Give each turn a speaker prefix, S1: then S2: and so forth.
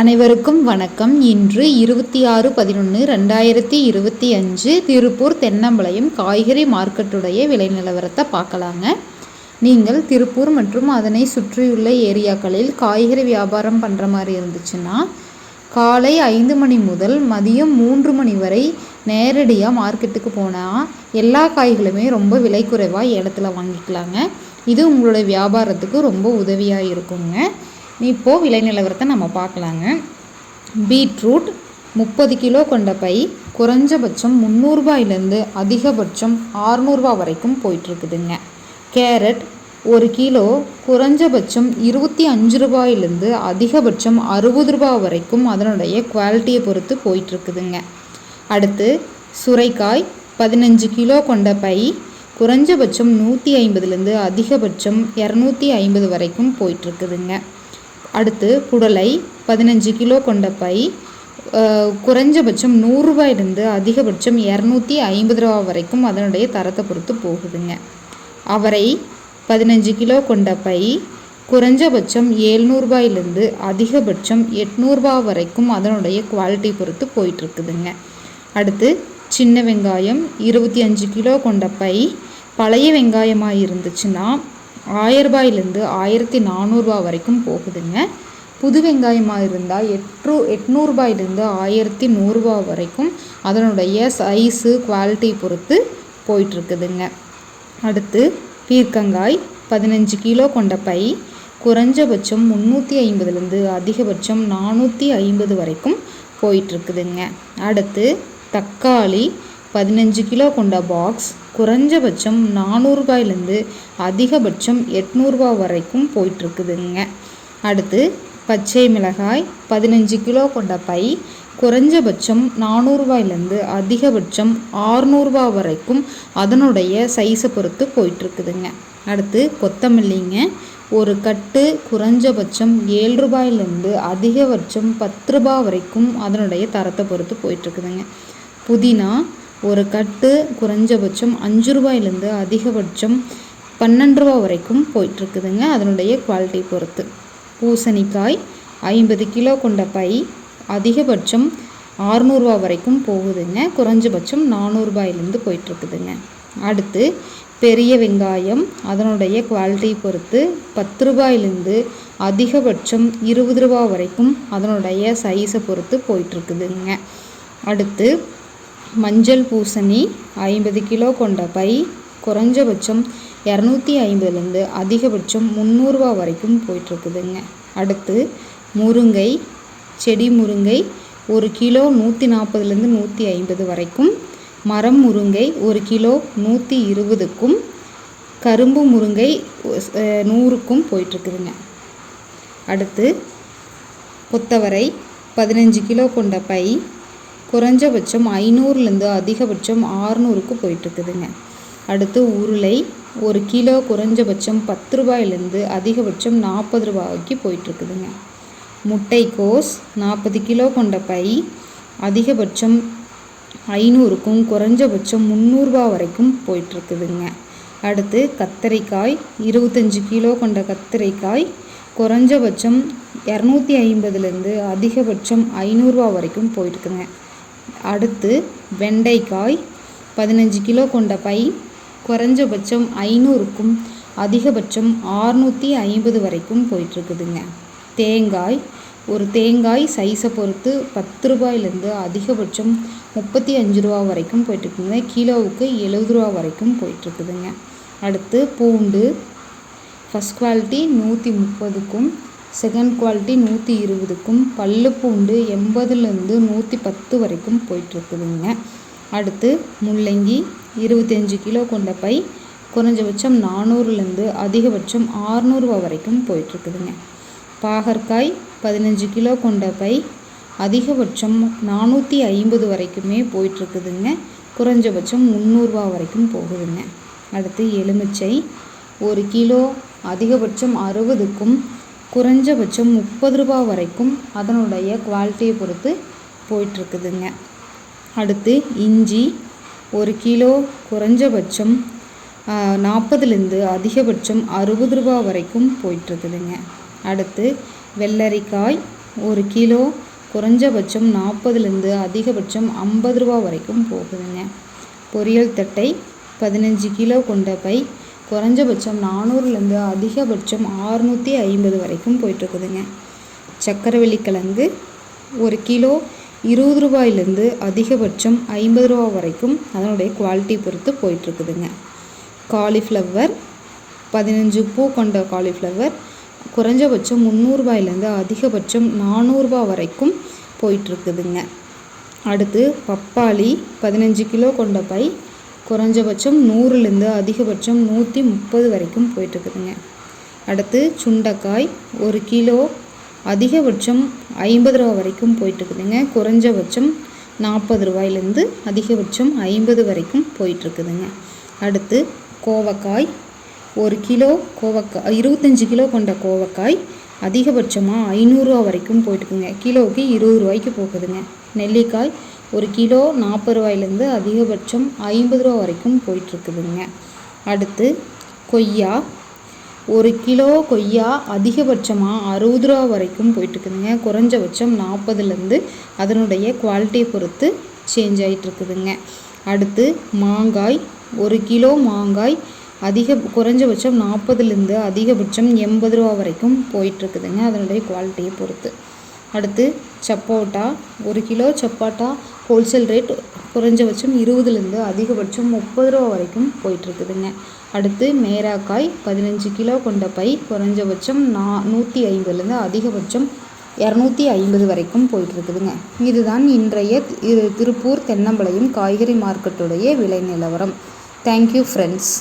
S1: அனைவருக்கும் வணக்கம். இன்று இருபத்தி ஆறு பதினொன்று ரெண்டாயிரத்தி இருபத்தி அஞ்சு திருப்பூர் தென்னம்பளையம் காய்கறி மார்க்கெட்டுடைய விலை நிலவரத்தை பார்க்கலாங்க. நீங்கள் திருப்பூர் மற்றும் அதனை சுற்றியுள்ள ஏரியாக்களில் காய்கறி வியாபாரம் பண்ணுற மாதிரி இருந்துச்சுன்னா காலை ஐந்து மணி முதல் மதியம் மூன்று மணி வரை நேரடியாக மார்க்கெட்டுக்கு போனால் எல்லா காய்களுமே ரொம்ப விலை குறைவாக இடத்துல வாங்கிக்கலாங்க. இது உங்களுடைய வியாபாரத்துக்கு ரொம்ப உதவியாக இருக்குங்க. இப்போது விலை நிலவரத்தை நம்ம பார்க்கலாங்க. பீட்ரூட் முப்பது கிலோ கொண்ட பை குறைஞ்சபட்சம் முந்நூறுபாயிலேருந்து அதிகபட்சம் ஆறுநூறுபா வரைக்கும் போயிட்டுருக்குதுங்க. கேரட் ஒரு கிலோ குறைஞ்சபட்சம் இருபத்தி அஞ்சு ரூபாயிலேருந்து அதிகபட்சம் அறுபது ரூபா வரைக்கும் அதனுடைய குவாலிட்டியை பொறுத்து போயிட்டுருக்குதுங்க. அடுத்து சுரைக்காய் பதினஞ்சு கிலோ கொண்ட பை குறைஞ்சபட்சம் நூற்றி ஐம்பதுலேருந்து அதிகபட்சம் இரநூத்தி ஐம்பது வரைக்கும் போயிட்டுருக்குதுங்க. அடுத்து புடலை பதினஞ்சு கிலோ கொண்ட பை குறைஞ்சபட்சம் நூறுரூவாயிலிருந்து அதிகபட்சம் இரநூத்தி ஐம்பது ரூபா வரைக்கும் அதனுடைய தரத்தை பொறுத்து போகுதுங்க. அவரை பதினஞ்சு கிலோ கொண்ட பை குறைஞ்சபட்சம் ஏழ்நூறுபாயிலிருந்து அதிகபட்சம் எட்நூறுபா வரைக்கும் அதனுடைய குவாலிட்டி பொறுத்து போயிட்டுருக்குதுங்க. அடுத்து சின்ன வெங்காயம் இருபத்தி அஞ்சு கிலோ கொண்ட பை பழைய வெங்காயமாக இருந்துச்சுன்னா ஆயரூபாயிலேருந்து ஆயிரத்தி நானூறுரூவா வரைக்கும் போகுதுங்க. புது வெங்காயமாக இருந்தால் எட்ரூ எட்நூறுபாயிலேருந்து ஆயிரத்தி நூறுரூவா வரைக்கும் அதனுடைய சைஸு குவாலிட்டி பொறுத்து போயிட்டுருக்குதுங்க. அடுத்து பீர்க்கங்காய் பதினஞ்சு கிலோ கொண்ட பை குறைஞ்சபட்சம் முந்நூற்றி ஐம்பதுலேருந்து அதிகபட்சம் நானூற்றி ஐம்பது வரைக்கும் போயிட்டுருக்குதுங்க. அடுத்து தக்காளி பதினஞ்சு கிலோ கொண்ட பாக்ஸ் குறைஞ்சபட்சம் நானூறுபாயிலேருந்து அதிகபட்சம் எட்நூறுபா வரைக்கும் போயிட்டுருக்குதுங்க. அடுத்து பச்சை மிளகாய் பதினஞ்சு கிலோ கொண்ட பை குறைஞ்சபட்சம் நானூறுபாயிலேருந்து அதிகபட்சம் ஆறுநூறுபா வரைக்கும் அதனுடைய சைஸை பொறுத்து போயிட்டுருக்குதுங்க. அடுத்து கொத்தமல்லிங்க ஒரு கட்டு குறைஞ்சபட்சம் ஏழு ரூபாயிலேருந்து அதிகபட்சம் பத்து ரூபா வரைக்கும் அதனுடைய தரத்தை பொறுத்து போயிட்டுருக்குதுங்க. புதினா ஒரு கட்டு குறைஞ்சபட்சம் அஞ்சு ரூபாயிலேருந்து அதிகபட்சம் பன்னெண்டு ரூபா வரைக்கும் போயிட்டுருக்குதுங்க. அதனுடைய குவாலிட்டி பொறுத்து. பூசணிக்காய் ஐம்பது கிலோ கொண்ட பை அதிகபட்சம் ஆறுநூறுவா வரைக்கும் போகுதுங்க. குறைஞ்சபட்சம் நானூறுபாயிலேருந்து போயிட்டுருக்குதுங்க. அடுத்து பெரிய வெங்காயம் அதனுடைய குவாலிட்டி பொறுத்து பத்து ரூபாயிலேருந்து அதிகபட்சம் இருபது ரூபா வரைக்கும் அதனுடைய சைஸை பொறுத்து போயிட்டுருக்குதுங்க. அடுத்து மஞ்சள் பூசணி ஐம்பது கிலோ கொண்ட பை குறைஞ்சபட்சம் இரநூத்தி ஐம்பதுலேருந்து அதிகபட்சம் முந்நூறுரூவா வரைக்கும் போயிட்டுருக்குதுங்க. அடுத்து முருங்கை செடி முருங்கை ஒரு கிலோ நூற்றி நாற்பதுலேருந்து நூற்றி ஐம்பது வரைக்கும் மரம் முருங்கை ஒரு கிலோ நூற்றி இருபதுக்கும் கரும்பு முருங்கை நூறுக்கும் போயிட்டுருக்குதுங்க. அடுத்து கொத்தவரை பதினஞ்சு கிலோ கொண்ட பை குறைஞ்சபட்சம் ஐநூறுலேருந்து அதிகபட்சம் ஆறுநூறுக்கு போயிட்டுருக்குதுங்க. அடுத்து உருளை ஒரு கிலோ குறைஞ்சபட்சம் பத்து ரூபாயிலேருந்து அதிகபட்சம் நாற்பது ரூபாய்க்கு போயிட்டுருக்குதுங்க. முட்டைக்கோஸ் நாற்பது கிலோ கொண்ட பை அதிகபட்சம் ஐநூறுக்கும் குறைஞ்சபட்சம் முந்நூறுபா வரைக்கும் போயிட்டுருக்குதுங்க. அடுத்து கத்தரிக்காய் இருபத்தஞ்சி கிலோ கொண்ட கத்தரிக்காய் குறைஞ்சபட்சம் இரநூத்தி ஐம்பதுலேருந்து அதிகபட்சம் ஐநூறுரூவா வரைக்கும் போயிட்டுருக்குங்க அடுத்து வெண்டைக்காய் பதினஞ்சு கிலோ கொண்ட பை குறைஞ்சபட்சம் ஐநூறுக்கும் அதிகபட்சம் ஆறுநூற்றி ஐம்பது வரைக்கும் போயிட்டுருக்குதுங்க. தேங்காய் ஒரு தேங்காய் சைஸை பொறுத்து பத்து ரூபாயிலேருந்து அதிகபட்சம் முப்பத்தி அஞ்சு ரூபா வரைக்கும் போயிட்டுருக்குங்க கிலோவுக்கு எழுபது ரூபா வரைக்கும் போயிட்டுருக்குதுங்க. அடுத்து பூண்டு ஃபஸ்ட் குவாலிட்டி நூற்றி முப்பதுக்கும் செகண்ட் குவாலிட்டி நூற்றி இருபதுக்கும் பல்லு பூண்டு எண்பதுலேருந்து நூற்றி பத்து வரைக்கும் போயிட்டுருக்குதுங்க. அடுத்து முள்ளங்கி இருபத்தஞ்சி கிலோ கொண்ட பை குறைஞ்சபட்சம் நானூறுலேருந்து அதிகபட்சம் ஆறுநூறுவா வரைக்கும் போயிட்டுருக்குதுங்க. பாகற்காய் பதினஞ்சு கிலோ கொண்ட பை அதிகபட்சம் நானூற்றி ஐம்பது வரைக்குமே போயிட்டுருக்குதுங்க. குறைஞ்சபட்சம் முந்நூறுரூவா வரைக்கும் போகுதுங்க. அடுத்து எலுமிச்சை ஒரு கிலோ அதிகபட்சம் அறுபதுக்கும் குறைஞ்சபட்சம் முப்பது ரூபா வரைக்கும் அதனுடைய குவாலிட்டியை பொறுத்து போயிட்டுருக்குதுங்க. அடுத்து இஞ்சி ஒரு கிலோ குறைஞ்சபட்சம் நாற்பதுலேருந்து அதிகபட்சம் அறுபது ரூபா வரைக்கும் போயிட்டுருக்குதுங்க. அடுத்து வெள்ளரிக்காய் ஒரு கிலோ குறைஞ்சபட்சம் நாற்பதுலேருந்து அதிகபட்சம் ஐம்பது ரூபா வரைக்கும் போகுதுங்க. பொரியல் தட்டை பதினஞ்சு கிலோ கொண்ட பை குறைஞ்சபட்சம் நானூறுலேருந்து அதிகபட்சம் ஆறுநூற்றி ஐம்பது வரைக்கும் போயிட்டுருக்குதுங்க. சக்கரவள்ளி கிழங்கு ஒரு கிலோ இருபது ரூபாயிலேருந்து அதிகபட்சம் ஐம்பது ரூபா வரைக்கும் அதனுடைய குவாலிட்டி பொறுத்து போயிட்டுருக்குதுங்க. காலிஃப்ளவர் பதினஞ்சு பூ கொண்ட காலிஃப்ளவர் குறைஞ்சபட்சம் முந்நூறுபாயிலேருந்து அதிகபட்சம் நானூறுரூபா வரைக்கும் போயிட்டுருக்குதுங்க. அடுத்து பப்பாளி பதினஞ்சு கிலோ கொண்ட பை குறைஞ்சபட்சம் நூறுலேருந்து அதிகபட்சம் நூற்றி முப்பது வரைக்கும் போயிட்டுருக்குதுங்க. அடுத்து சுண்டைக்காய் ஒரு கிலோ அதிகபட்சம் ஐம்பது ரூபா வரைக்கும் போயிட்டுருக்குதுங்க. குறைஞ்சபட்சம் நாற்பது ரூபாயிலேருந்து அதிகபட்சம் ஐம்பது வரைக்கும் போயிட்டுருக்குதுங்க. அடுத்து கோவக்காய் ஒரு கிலோ கோவக்காய் இருபத்தஞ்சி கிலோ கொண்ட கோவக்காய் அதிகபட்சமாக ஐநூறுரூவா வரைக்கும் போயிட்டுக்குங்க. கிலோவுக்கு இருபது ரூபாய்க்கு போகுதுங்க. நெல்லிக்காய் ஒரு கிலோ நாற்பது ரூபாயிலேருந்து அதிகபட்சம் ஐம்பது ரூபா வரைக்கும் போயிட்டுருக்குதுங்க. அடுத்து கொய்யா. ஒரு கிலோ கொய்யா அதிகபட்சமாக அறுபது ரூபா வரைக்கும் போயிட்டுருக்குதுங்க. குறைஞ்சபட்சம் நாற்பதுலேருந்து அதனுடைய குவாலிட்டியை பொறுத்து சேஞ்ச் ஆகிட்டுருக்குதுங்க அடுத்து மாங்காய். ஒரு கிலோ மாங்காய் அதிக குறைஞ்சபட்சம் நாற்பதுலேருந்து அதிகபட்சம் எண்பது ரூபா வரைக்கும் போயிட்டுருக்குதுங்க. அதனுடைய குவாலிட்டியை பொறுத்து. அடுத்து சப்போட்டா. ஒரு கிலோ சப்பாட்டா ஹோல்சேல் ரேட் குறைஞ்சபட்சம் இருபதுலேருந்து அதிகபட்சம் முப்பது ரூபா வரைக்கும் போயிட்டுருக்குதுங்க. அடுத்து மேராக்காய் பதினஞ்சு கிலோ கொண்ட பை குறைஞ்சபட்சம் நா நூற்றி ஐம்பதுலேருந்து அதிகபட்சம் இரநூத்தி ஐம்பது வரைக்கும் போயிட்டுருக்குதுங்க. இதுதான் இன்றைய திருப்பூர் தென்னம்பளையும் காய்கறி மார்க்கெட்டுடைய விலை நிலவரம். Thank you friends